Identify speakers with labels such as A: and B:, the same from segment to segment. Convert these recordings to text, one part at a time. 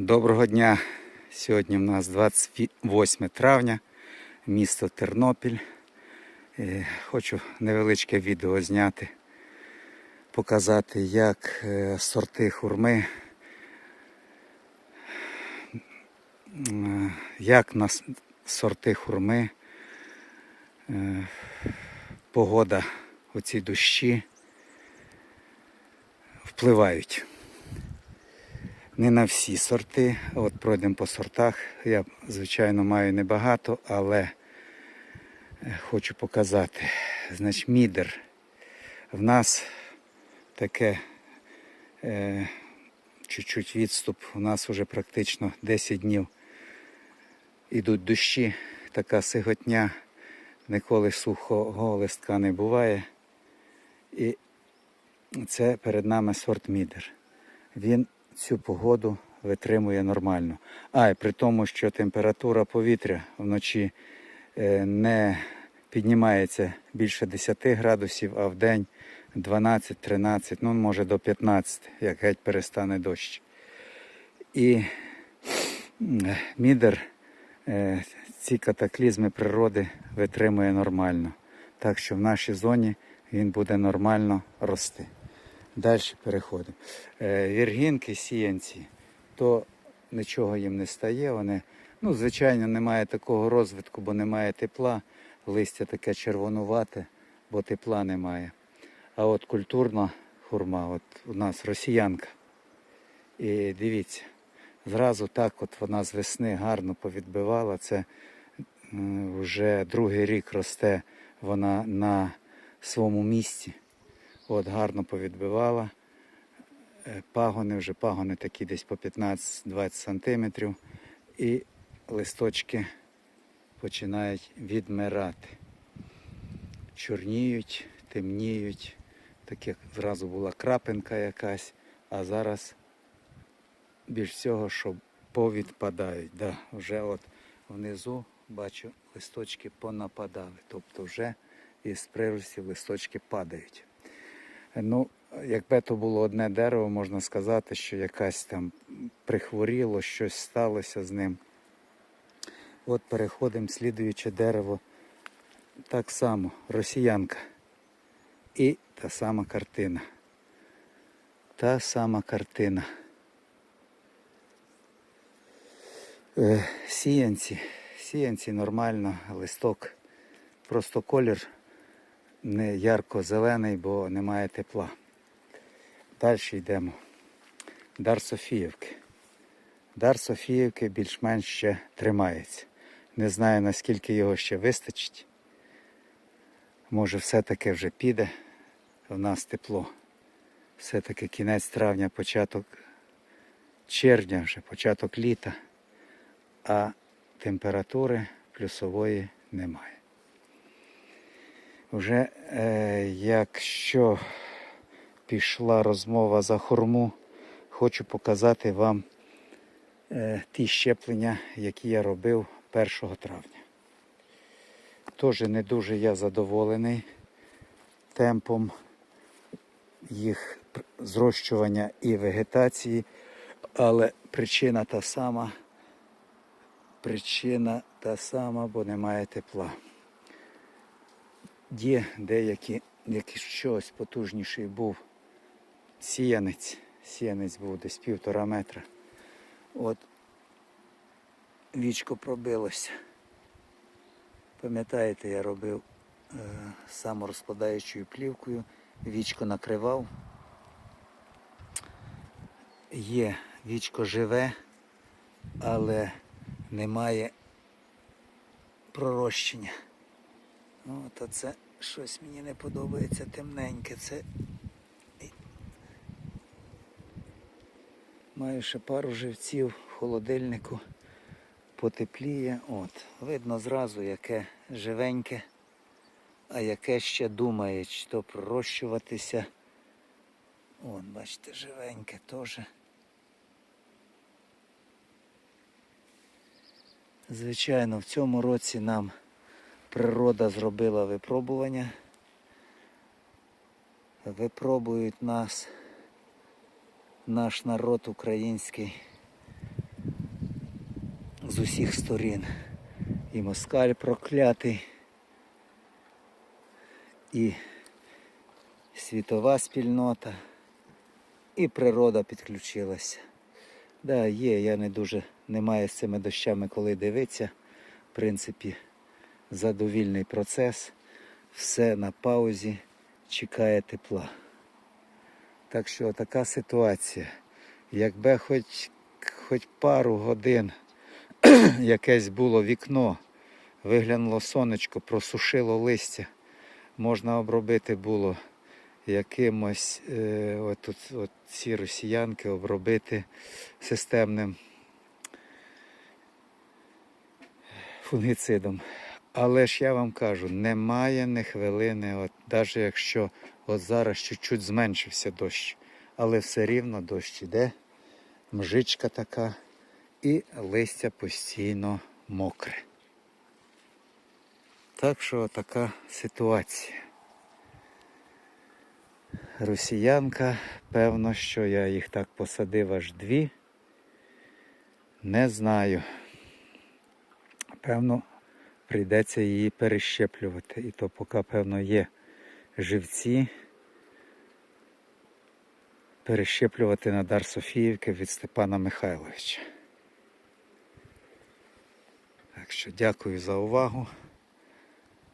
A: Доброго дня. Сьогодні в нас 28 травня, місто Тернопіль. Е, Хочу невеличке відео зняти, показати, як е, сорти хурми, як на сорти хурми, е, погода, оці дощі впливають. Не на всі сорти. От пройдемо по сортах. Я, звичайно, маю небагато, але е, хочу показати. Значить, мідер. В нас таке е, чуть-чуть відступ. У нас вже практично 10 днів ідуть дощі, така сиготня, ніколи сухого листка не буває. І це перед нами сорт мідер. Він цю погоду витримує нормально. А і при тому, що температура повітря вночі е, не піднімається більше 10 градусів, а в день 12-13, ну може до 15, як геть перестане дощ. І мідер е, ці катаклізми природи витримує нормально. Так що в нашій зоні він буде нормально рости. Далі переходимо. Е, Віргінки, сіянці, то нічого їм не стає. Вони, ну, звичайно, немає такого розвитку, бо немає тепла. Листя таке червонувате, бо тепла немає. А от культурна хурма, от у нас росіянка. І дивіться, зразу так от вона з весни гарно повідбивала. Це вже другий рік росте вона на своєму місці. От гарно повідбивала. Е, Пагони вже пагони такі десь по 15-20 сантиметрів. І листочки починають відмирати. Чорніють, темніють. Так як зразу була крапинка якась, а зараз більш всього, що повідпадають. Да, вже от внизу бачу листочки понападали. Тобто вже із приростів листочки падають. Ну, якби то було одне дерево, можна сказати, що якась там прихворіло, щось сталося з ним. От переходимо слідуюче дерево. Так само, росіянка. І та сама картина. Та сама картина. Е, Сіянці. Сіянці нормально, листок. Просто колір не ярко-зелений, бо немає тепла. Далі йдемо. Дар Софіївки. Дар Софіївки більш-менш ще тримається. Не знаю, наскільки його ще вистачить. Може, все-таки вже піде. В нас тепло. Все-таки кінець травня, початок червня, вже початок літа, а температури плюсової немає. Вже е, якщо пішла розмова за хурму, хочу показати вам е, ті щеплення, які я робив 1 травня. Теж не дуже я задоволений темпом їх зрощування і вегетації, але причина та сама. Причина та сама, бо немає тепла. Є деякі, якийсь щось потужніший був сіянець. Сіянець був десь півтора метра. От вічко пробилося. Пам'ятаєте, я робив е, саморозкладаючою плівкою, вічко накривав. Є, вічко живе, але немає пророщення. От, а це щось мені не подобається темненьке. Це маю ще пару живців в холодильнику. Потепліє. От. Видно зразу, яке живеньке, а яке ще думає, чи то пророщуватися. От, бачите, живеньке теж. Звичайно, в цьому році нам природа зробила випробування. Випробують нас, наш народ український з усіх сторін. І москаль проклятий, і світова спільнота, і природа підключилася. Да, є, я не дуже немає з цими дощами коли дивитися. В принципі, задовільний процес. Все на паузі, чекає тепла. Так що така ситуація. Якби хоч, хоч пару годин якесь було вікно, виглянуло сонечко, просушило листя, можна обробити було якимось, е, от, от ці росіянки обробити системним фунгіцидом. Але ж я вам кажу, немає ні хвилини, от, навіть якщо от зараз чуть-чуть зменшився дощ, але все рівно дощ іде, мжичка така, і листя постійно мокре. Так що така ситуація. Росіянка, певно, що я їх так посадив аж дві. Не знаю. Певно, прийдеться її перещеплювати. І то поки, певно, є живці. Перещеплювати на дар Софіївки від Степана Михайловича. Так що дякую за увагу.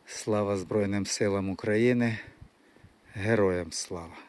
A: Слава Збройним силам України. Героям слава!